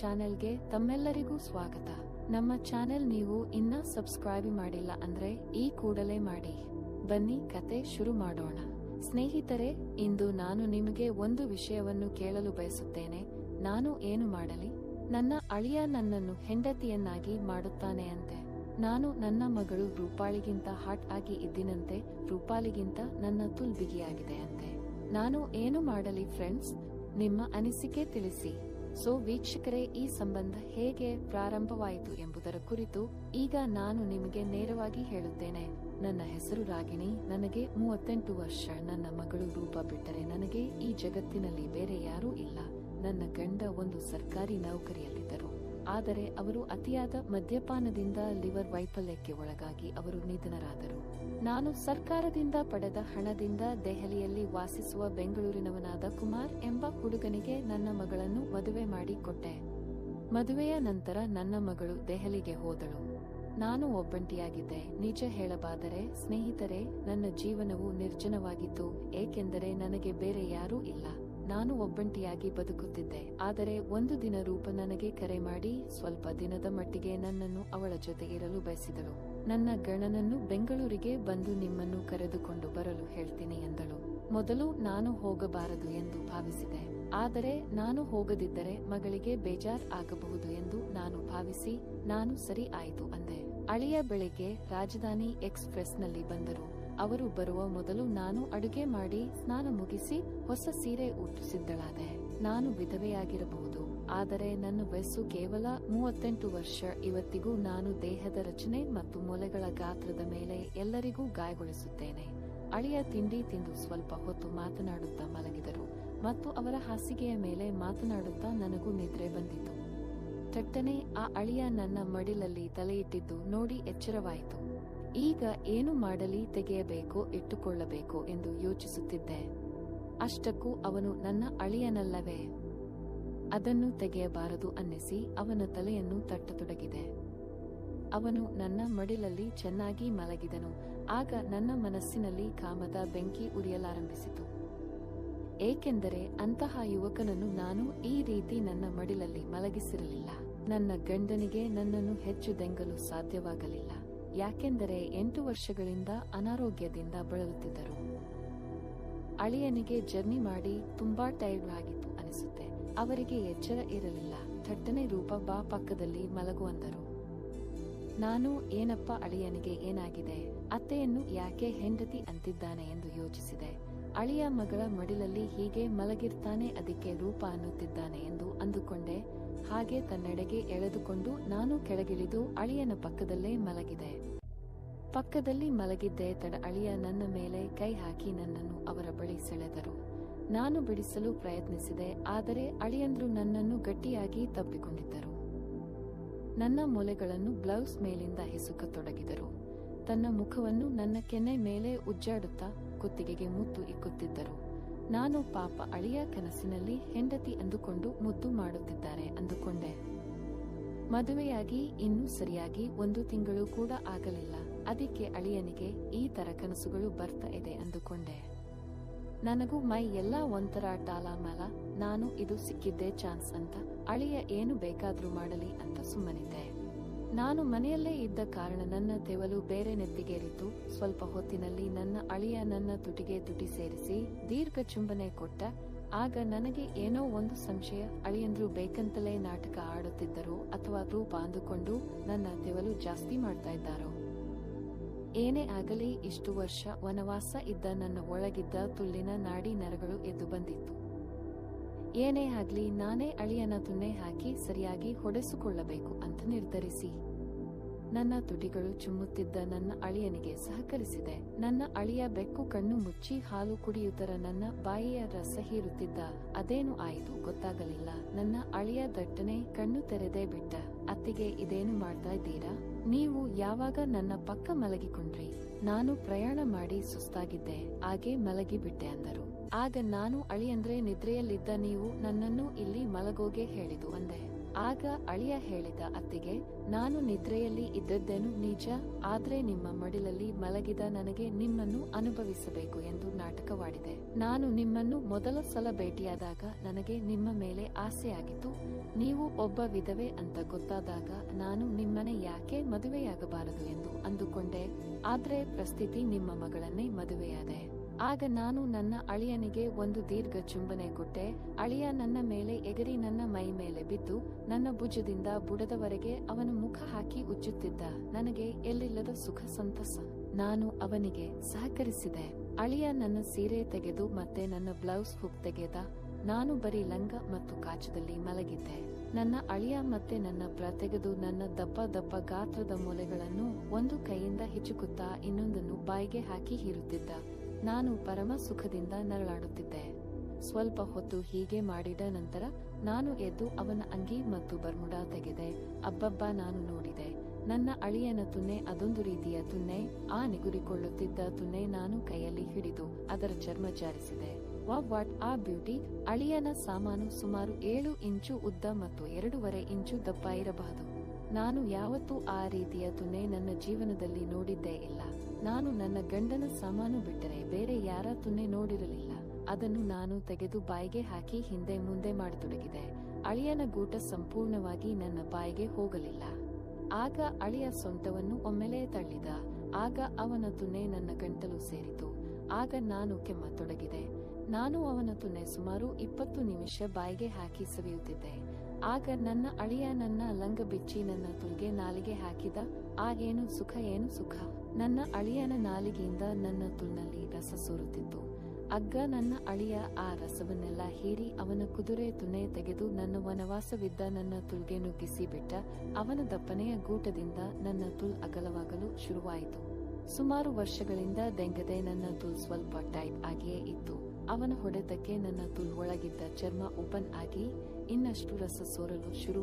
ಚಾನೆಲ್ಗೆ ತಮ್ಮೆಲ್ಲರಿಗೂ ಸ್ವಾಗತ. ನಮ್ಮ ಚಾನೆಲ್ ನೀವು ಇನ್ನ ಸಬ್ಸ್ಕ್ರೈಬ್ ಮಾಡಿಲ್ಲ ಅಂದ್ರೆ ಈ ಕೂಡಲೇ ಮಾಡಿ. ಬನ್ನಿ ಕತೆ ಶುರು ಮಾಡೋಣ. ಸ್ನೇಹಿತರೆ, ಇಂದು ನಾನು ನಿಮಗೆ ಒಂದು ವಿಷಯವನ್ನು ಕೇಳಲು ಬಯಸುತ್ತೇನೆ. ನಾನು ಏನು ಮಾಡಲಿ? ನನ್ನ ಅಳಿಯ ನನ್ನನ್ನು ಹೆಂಡತಿಯನ್ನಾಗಿ ಮಾಡುತ್ತಾನೆ ಅಂತೆ. ನಾನು ನನ್ನ ಮಗಳು ರೂಪಾಳಿಗಿಂತ ಹಾಟ್ ಆಗಿ ಇದ್ದಿನಂತೆ ರೂಪಾಲಿಗಿಂತ ನನ್ನ ತುಲ್ ಬಿಗಿಯಾಗಿದೆ ಅಂತೆ. ನಾನು ಏನು ಮಾಡಲಿ ಫ್ರೆಂಡ್ಸ್ ನಿಮ್ಮ ಅನಿಸಿಕೆ ತಿಳಿಸಿ. ಸೊ ವೀಕ್ಷಕರೇ, ಈ ಸಂಬಂಧ ಹೇಗೆ ಪ್ರಾರಂಭವಾಯಿತು ಎಂಬುದರ ಕುರಿತು ಈಗ ನಾನು ನಿಮಗೆ ನೇರವಾಗಿ ಹೇಳುತ್ತೇನೆ. ನನ್ನ ಹೆಸರು ರಾಗಿಣಿ. ನನಗೆ ಮೂವತ್ತೆಂಟು ವರ್ಷ. ನನ್ನ ಮಗಳು ರೂಪ ಬಿಟ್ಟರೆ ನನಗೆ ಈ ಜಗತ್ತಿನಲ್ಲಿ ಬೇರೆ ಯಾರೂ ಇಲ್ಲ. ನನ್ನ ಗಂಡ ಒಂದು ಸರ್ಕಾರಿ ನೌಕರಿಯಲ್ಲಿದ್ದರು. ಆದರೆ ಅವರು ಅತಿಯಾದ ಮದ್ಯಪಾನದಿಂದ ಲಿವರ್ ವೈಫಲ್ಯಕ್ಕೆ ಒಳಗಾಗಿ ಅವರು ನಿಧನರಾದರು. ನಾನು ಸರ್ಕಾರದಿಂದ ಪಡೆದ ಹಣದಿಂದ ದೆಹಲಿಯಲ್ಲಿ ವಾಸಿಸುವ ಬೆಂಗಳೂರಿನವನಾದ ಕುಮಾರ್ ಎಂಬ ಹುಡುಗನಿಗೆ ನನ್ನ ಮಗಳನ್ನು ಮದುವೆ ಮಾಡಿಕೊಟ್ಟೆ. ಮದುವೆಯ ನಂತರ ನನ್ನ ಮಗಳು ದೆಹಲಿಗೆ ಹೋದಳು. ನಾನು ಒಬ್ಬಂಟಿಯಾಗಿದ್ದೆ. ನಿಜ ಹೇಳಬಾದರೆ, ಸ್ನೇಹಿತರೆ, ನನ್ನ ಜೀವನವು ನಿರ್ಜನವಾಗಿತ್ತು, ಏಕೆಂದರೆ ನನಗೆ ಬೇರೆ ಯಾರೂ ಇಲ್ಲ. ನಾನು ಒಬ್ಬಂಟಿಯಾಗಿ ಬದುಕುತ್ತಿದ್ದೆ, ಆದರೆ ಒಂದು ದಿನ ರೂಪ ನನಗೆ ಕರೆ ಮಾಡಿ ಸ್ವಲ್ಪ ದಿನದ ಮಟ್ಟಿಗೆ ನನ್ನನ್ನು ಅವಳ ಜೊತೆ ಇರಲು ಬಯಸಿದಳು. ನನ್ನ ಗಣನನ್ನು ಬೆಂಗಳೂರಿಗೆ ಬಂದು ನಿಮ್ಮನ್ನು ಕರೆದುಕೊಂಡು ಬರಲು ಹೇಳ್ತೀನಿ ಎಂದಳು. ಮೊದಲು ನಾನು ಹೋಗಬಾರದು ಎಂದು ಭಾವಿಸಿದೆ, ಆದರೆ ನಾನು ಹೋಗದಿದ್ದರೆ ಮಗಳಿಗೆ ಬೇಜಾರ್ ಆಗಬಹುದು ಎಂದು ನಾನು ಭಾವಿಸಿ, ನಾನು ಸರಿ ಆಯಿತು ಅಂದೆ. ಅಳಿಯ ಬೆಳಿಗ್ಗೆ ರಾಜಧಾನಿ ಎಕ್ಸ್ಪ್ರೆಸ್ನಲ್ಲಿ ಬಂದರು. ಅವರು ಬರುವ ಮೊದಲು ನಾನು ಅಡುಗೆ ಮಾಡಿ ಸ್ನಾನ ಮುಗಿಸಿ ಹೊಸ ಸೀರೆ ಉಟ್ಟಿಸಿದ್ದಳಾದೆ. ನಾನು ವಿಧವೆಯಾಗಿರಬಹುದು. ಆದರೆ ನನ್ನ ವಯಸ್ಸು ಕೇವಲ ಮೂವತ್ತೆಂಟು ವರ್ಷ. ಇವತ್ತಿಗೂ ನಾನು ದೇಹದ ರಚನೆ ಮತ್ತು ಮೊಲೆಗಳ ಗಾತ್ರದ ಮೇಲೆ ಎಲ್ಲರಿಗೂ ಗಾಯಗೊಳಿಸುತ್ತೇನೆ. ಅಳಿಯ ತಿಂಡಿ ತಿಂದು ಸ್ವಲ್ಪ ಹೊತ್ತು ಮಾತನಾಡುತ್ತಾ ಮಲಗಿದರು ಮತ್ತು ಅವರ ಹಾಸಿಗೆಯ ಮೇಲೆ ಮಾತನಾಡುತ್ತಾ ನನಗೂ ನಿದ್ರೆ ಬಂದಿತು. ಥಟ್ಟನೆ ಆ ಅಳಿಯ ನನ್ನ ಮಡಿಲಲ್ಲಿ ತಲೆಯಿಟ್ಟಿದ್ದು ನೋಡಿ ಎಚ್ಚರವಾಯಿತು. ಈಗ ಏನು ಮಾಡಲಿ ತೆಗೆಯಬೇಕೋ, ಇಟ್ಟುಕೊಳ್ಳಬೇಕೋ ಎಂದು ಯೋಚಿಸುತ್ತಿದ್ದೆ. ಅಷ್ಟಕ್ಕೂ ಅವನು ನನ್ನ ಅಳಿಯನಲ್ಲವೇ? ಅದನ್ನು ತೆಗೆಯಬಾರದು ಅನ್ನಿಸಿ ಅವನ ತಲೆಯನ್ನು ತಟ್ಟತೊಡಗಿದೆ. ಅವನು ನನ್ನ ಮಡಿಲಲ್ಲಿ ಚೆನ್ನಾಗಿ ಮಲಗಿದನು. ಆಗ ನನ್ನ ಮನಸ್ಸಿನಲ್ಲಿ ಕಾಮದ ಬೆಂಕಿ ಉರಿಯಲಾರಂಭಿಸಿತು. ಏಕೆಂದರೆ ಅಂತಹ ಯುವಕನನ್ನು ನಾನು ಈ ರೀತಿ ನನ್ನ ಮಡಿಲಲ್ಲಿ ಮಲಗಿಸಿರಲಿಲ್ಲ. ನನ್ನ ಗಂಡನಿಗೆ ನನ್ನನ್ನು ಹೆಚ್ಚು ದೆಂಗಲು ಸಾಧ್ಯವಾಗಲಿಲ್ಲ. ಯಾಕೆಂದರೆ ಎಂಟು ವರ್ಷಗಳಿಂದ ಅನಾರೋಗ್ಯದಿಂದ ಬಳಲುತ್ತಿದ್ದರು. ಅಳಿಯನಿಗೆ ಜರ್ನಿ ಮಾಡಿ ತುಂಬಾ ಟೈರ್ಡ್ ಆಗಿತ್ತು ಅನಿಸುತ್ತೆ. ಅವರಿಗೆ ಎಚ್ಚರ ಇರಲಿಲ್ಲ. ಥಟ್ಟನೆ ರೂಪ ಬಾ ಪಕ್ಕದಲ್ಲಿ ಮಲಗುವಂದರು ನಾನು ಏನಪ್ಪ ಅಳಿಯನಿಗೆ ಏನಾಗಿದೆ? ಅತ್ತೆಯನ್ನು ಯಾಕೆ ಹೆಂಡತಿ ಅಂತಿದ್ದಾನೆ ಎಂದು ಯೋಚಿಸಿದೆ. ಅಳಿಯ ಮಗಳ ಮಡಿಲಲ್ಲಿ ಹೀಗೆ ಮಲಗಿರ್ತಾನೆ, ಅದಕ್ಕೆ ರೂಪ ಅನ್ನುತ್ತಿದ್ದಾನೆ ಎಂದು ಅಂದುಕೊಂಡೆ. ಹಾಗೆ ತನ್ನೆಡೆಗೆ ಎಳೆದುಕೊಂಡು ನಾನು ಕೆಳಗಿಳಿದು ಅಳಿಯನ ಪಕ್ಕದಲ್ಲೇ ಮಲಗಿದೆ. ಪಕ್ಕದಲ್ಲಿ ಮಲಗಿದ್ದೆ ತಡ ಅಳಿಯ ನನ್ನ ಮೇಲೆ ಕೈ ಹಾಕಿ ನನ್ನನ್ನು ಅವರ ಬಳಿ ಸೆಳೆದರು. ನಾನು ಬಿಡಿಸಲು ಪ್ರಯತ್ನಿಸಿದೆ, ಆದರೆ ಅಳಿಯಂದ್ರು ನನ್ನನ್ನು ಗಟ್ಟಿಯಾಗಿ ತಬ್ಬಿಕೊಂಡಿದ್ದರು ನನ್ನ ಮೊಲೆಗಳನ್ನು ಬ್ಲೌಸ್ ಮೇಲಿಂದ ಹಿಸುಕತೊಡಗಿದರು ತನ್ನ ಮುಖವನ್ನು ನನ್ನ ಕೆನೆ ಮೇಲೆ ಉಜ್ಜಾಡುತ್ತಾ ಕುತ್ತಿಗೆಗೆ ಮುತ್ತು ಇಕ್ಕುತ್ತಿದ್ದರು. ನಾನು ಪಾಪ ಅಳಿಯ ಕನಸಿನಲ್ಲಿ ಹೆಂಡತಿ ಅಂದುಕೊಂಡು ಮುದ್ದು ಮಾಡುತ್ತಿದ್ದಾರೆ ಅಂದುಕೊಂಡೆ. ಮದುವೆಯಾಗಿ ಇನ್ನೂ ಸರಿಯಾಗಿ ಒಂದು ತಿಂಗಳು ಕೂಡ ಆಗಲಿಲ್ಲ. ಅದಕ್ಕೆ ಅಳಿಯನಿಗೆ ಈ ತರ ಕನಸುಗಳು ಬರ್ತಾ ಇದೆ ಅಂದುಕೊಂಡೆ. ನನಗೂ ಮೈ ಎಲ್ಲ ಒಂಥರ ಟಾಲಾಮಾಲ ನಾನು ಇದು ಸಿಕ್ಕಿದ್ದೆ ಚಾನ್ಸ್ ಅಂತ ಅಳಿಯ ಏನು ಬೇಕಾದ್ರೂ ಮಾಡಲಿ ಅಂತ ಸುಮ್ಮನಿದ್ದೆ. ನಾನು ಮನೆಯಲ್ಲೇ ಇದ್ದ ಕಾರಣ ನನ್ನ ತೆವಲು ಬೇರೆ ನೆತ್ತಿಗೇರಿತು. ಸ್ವಲ್ಪ ಹೊತ್ತಿನಲ್ಲಿ ನನ್ನ ಅಳಿಯ ನನ್ನ ತುಟಿಗೆ ತುಟಿ ಸೇರಿಸಿ ದೀರ್ಘ ಚುಂಬನೆ ಕೊಟ್ಟ. ಆಗ ನನಗೆ ಏನೋ ಒಂದು ಸಂಶಯ, ಅಳಿಯಂದ್ರು ಬೇಕಂತಲೇ ನಾಟಕ ಆಡುತ್ತಿದ್ದರು ಅಥವಾ ರೂಪ ಅಂದುಕೊಂಡು ನನ್ನ ತೆವಲು ಜಾಸ್ತಿ ಮಾಡ್ತಾ ಇದ್ದಾರೋ? ಏನೇ ಆಗಲಿ, ಇಷ್ಟು ವರ್ಷ ವನವಾಸ ಇದ್ದ ನನ್ನ ಒಳಗಿದ್ದ ತುಲ್ಲಿನ ನಾಡಿ ನರಗಳು ಎದ್ದು ಬಂದಿತ್ತು. ಏನೇ ಆಗ್ಲಿ ನಾನೇ ಅಳಿಯನ ತುನ್ನೆ ಹಾಕಿ ಸರಿಯಾಗಿ ಹೊಡೆಸಿಕೊಳ್ಳಬೇಕು ಅಂತ ನಿರ್ಧರಿಸಿ. ನನ್ನ ತುಟಿಗಳು ಚುಮ್ಮುತ್ತಿದ್ದ ನನ್ನ ಅಳಿಯನಿಗೆ ಸಹಕರಿಸಿದೆ. ನನ್ನ ಅಳಿಯ ಬೆಕ್ಕು ಕಣ್ಣು ಮುಚ್ಚಿ ಹಾಲು ಕುಡಿಯುತ್ತರ ನನ್ನ ಬಾಯಿಯ ರಸ ಹೀರುತ್ತಿದ್ದ. ಅದೇನು ಆಯಿತು ಗೊತ್ತಾಗಲಿಲ್ಲ. ನನ್ನ ಅಳಿಯ ದಟ್ಟನೆ ಕಣ್ಣು ತೆರೆದೇ ಬಿಟ್ಟ. ಅತ್ತಿಗೆ ಇದೇನು ಮಾಡ್ತಾ ಇದ್ದೀರಾ? ನೀವು ಯಾವಾಗ ನನ್ನ ಪಕ್ಕ ಮಲಗಿಕೊಂಡ್ರಿ? ನಾನು ಪ್ರಯಾಣ ಮಾಡಿ ಸುಸ್ತಾಗಿದ್ದೆ, ಹಾಗೆ ಮಲಗಿ ಬಿಟ್ಟೆ ಅಂದರು. ಆಗ ನಾನು ಅಳಿಯಂದ್ರೆ ನಿದ್ರೆಯಲ್ಲಿದ್ದ ನೀವು ನನ್ನನ್ನು ಇಲ್ಲಿ ಮಲಗೋಗೆ ಹೇಳಿದು ಅಂದೆ. ಆಗ ಅಳಿಯ ಹೇಳಿದ ಅತ್ತಿಗೆ, ನಾನು ನಿದ್ರೆಯಲ್ಲಿ ಇದ್ದದ್ದೇನು ನಿಜ? ಆದ್ರೆ ನಿಮ್ಮ ಮಡಿಲಲ್ಲಿ ಮಲಗಿದ ನನಗೆ ನಿಮ್ಮನ್ನು ಅನುಭವಿಸಬೇಕು ಎಂದು ನಾಟಕವಾಡಿದೆ. ನಾನು ನಿಮ್ಮನ್ನು ಮೊದಲ ಸಲ ಭೇಟಿಯಾದಾಗ ನನಗೆ ನಿಮ್ಮ ಮೇಲೆ ಆಸೆಯಾಗಿತ್ತು. ನೀವು ಒಬ್ಬ ವಿಧವೆ ಅಂತ ಗೊತ್ತಾದಾಗ ನಾನು ನಿಮ್ಮನೆ ಯಾಕೆ ಮದುವೆಯಾಗಬಾರದು ಎಂದು ಅಂದುಕೊಂಡೆ. ಆದ್ರೆ ಪ್ರಸ್ಥಿತಿ ನಿಮ್ಮ ಮಗಳನ್ನೇ ಮದುವೆಯಾದೆ. ಆಗ ನಾನು ನನ್ನ ಅಳಿಯನಿಗೆ ಒಂದು ದೀರ್ಘ ಚುಂಬನೆ ಕೊಟ್ಟೆ. ಅಳಿಯ ನನ್ನ ಮೇಲೆ ಎಗರಿ ನನ್ನ ಮೈ ಮೇಲೆ ಬಿದ್ದು, ನನ್ನ ಭುಜದಿಂದ ಬುಡದವರೆಗೆ ಅವನ ಮುಖ ಹಾಕಿ ಉಜ್ಜುತ್ತಿದ್ದ ನನಗೆ ಎಲ್ಲಿಲ್ಲದ ಸುಖ ಸಂತಸ. ನಾನು ಅವನಿಗೆ ಸಹಕರಿಸಿದೆ. ಅಳಿಯ ನನ್ನ ಸೀರೆ ತೆಗೆದು ಮತ್ತೆ ನನ್ನ ಬ್ಲೌಸ್ ಹುಕ್ ತೆಗೆದ. ನಾನು ಬರೀ ಲಂಗ ಮತ್ತು ಕಾಚದಲ್ಲಿ ಮಲಗಿದ್ದೆ. ನನ್ನ ಅಳಿಯ ಮತ್ತೆ ನನ್ನ ಬ್ರ ತೆಗೆದು ನನ್ನ ದಪ್ಪ ದಪ್ಪ ಗಾತ್ರದ ಮೂಲೆಗಳನ್ನು ಒಂದು ಕೈಯಿಂದ ಹಿಚುಕುತ್ತಾ ಇನ್ನೊಂದನ್ನು ಬಾಯಿಗೆ ಹಾಕಿ ಹೀರುತ್ತಿದ್ದ. ನಾನು ಪರಮ ಸುಖದಿಂದ ನರಳಾಡುತ್ತಿದ್ದೆ. ಸ್ವಲ್ಪ ಹೊತ್ತು ಹೀಗೆ ಮಾಡಿದ ನಂತರ ನಾನು ಎದ್ದು ಅವನ ಅಂಗಿ ಮತ್ತು ಬರ್ಮುಡಾ ತೆಗೆದೆ. ಅಬ್ಬಬ್ಬ, ನಾನು ನೋಡಿದೆ. ನನ್ನ ಅಳಿಯನ ತುನ್ನೆ ಅದೊಂದು ರೀತಿಯ ತುನ್ನೆ. ಆ ನಿಗುರಿಕೊಳ್ಳುತ್ತಿದ್ದ ತುನ್ನೆ ನಾನು ಕೈಯಲ್ಲಿ ಹಿಡಿದು ಅದರ ಚರ್ಮ ಜಾರಿಸಿದೆ. ವಾಟ್ ಆ ಬ್ಯೂಟಿ? ಅಳಿಯನ ಸಾಮಾನು ಸುಮಾರು ಏಳು ಇಂಚು ಉದ್ದ ಮತ್ತು ಎರಡೂವರೆ ಇಂಚು ದಪ್ಪ ಇರಬಹುದು. ನಾನು ಯಾವತ್ತೂ ಆ ರೀತಿಯ ತುನೆ ನನ್ನ ಜೀವನದಲ್ಲಿ ನೋಡಿದ್ದೇ ಇಲ್ಲ. ನಾನು ನನ್ನ ಗಂಡನ ಸಾಮಾನು ಬಿಟ್ಟರೆ ಬೇರೆ ಯಾರ ತುನೆ ನೋಡಿರಲಿಲ್ಲ. ಅದನ್ನು ನಾನು ತೆಗೆದು ಬಾಯಿಗೆ ಹಾಕಿ ಹಿಂದೆ ಮುಂದೆ ಮಾಡತೊಡಗಿದೆ. ಅಳಿಯನ ಗೂಟ ಸಂಪೂರ್ಣವಾಗಿ ನನ್ನ ಬಾಯಿಗೆ ಹೋಗಲಿಲ್ಲ. ಆಗ ಅಳಿಯ ಸೊಂಟವನ್ನು ಒಮ್ಮೆಲೇ ತಳ್ಳಿದ. ಆಗ ಅವನ ತುನೆ ನನ್ನ ಗಂಟಲು ಸೇರಿತು. ಆಗ ನಾನು ಕೆಮ್ಮತೊಡಗಿದೆ. ನಾನು ಅವನ ತುನೆ ಸುಮಾರು ಇಪ್ಪತ್ತು ನಿಮಿಷ ಬಾಯಿಗೆ ಹಾಕಿ ಸವಿಯುತ್ತಿದ್ದೆ. ಆಗ ನನ್ನ ಅಳಿಯ ನನ್ನ ಲಂಗ ಬಿಚ್ಚಿ ನನ್ನ ತುಲ್ಗೆ ನಾಲಿಗೆ ಹಾಕಿದ, ಆಗೇನು ಸುಖ, ಏನು ಸುಖ? ನನ್ನ ಅಳಿಯನ ನಾಲಿಗೆಯಿಂದ ನನ್ನ ತುಲ್ನಲ್ಲಿ ರಸ ಸೋರುತ್ತಿತ್ತು. ಅಗ್ಗ ನನ್ನ ಅಳಿಯ ಆ ರಸವನ್ನೆಲ್ಲ ಹೀರಿ ಅವನ ಕುದುರೆ ತುನೆ ತೆಗೆದು ನನ್ನ ವನವಾಸವಿದ್ದ ನನ್ನ ತುಲ್ಗೆ ನುಗ್ಗಿಸಿ ಬಿಟ್ಟ ಅವನ ದಪ್ಪನೆಯ ಗೂಟದಿಂದ ನನ್ನ ತುಲ್ ಅಗಲವಾಗಲು ಶುರುವಾಯಿತು. ಸುಮಾರು ವರ್ಷಗಳಿಂದ ದೆಂಗದೆ ನನ್ನ ತುಲ್ ಸ್ವಲ್ಪ ಟೈಟ್ ಆಗಿಯೇ ಇತ್ತು. ಅವನ ಹೊಡೆತಕ್ಕೆ ನನ್ನ ತುಲ್ ಒಳಗಿದ್ದ ಚರ್ಮ ಓಪನ್ ಆಗಿ ಇನ್ನಷ್ಟು ರಸ ಸೋರಲು ಶುರು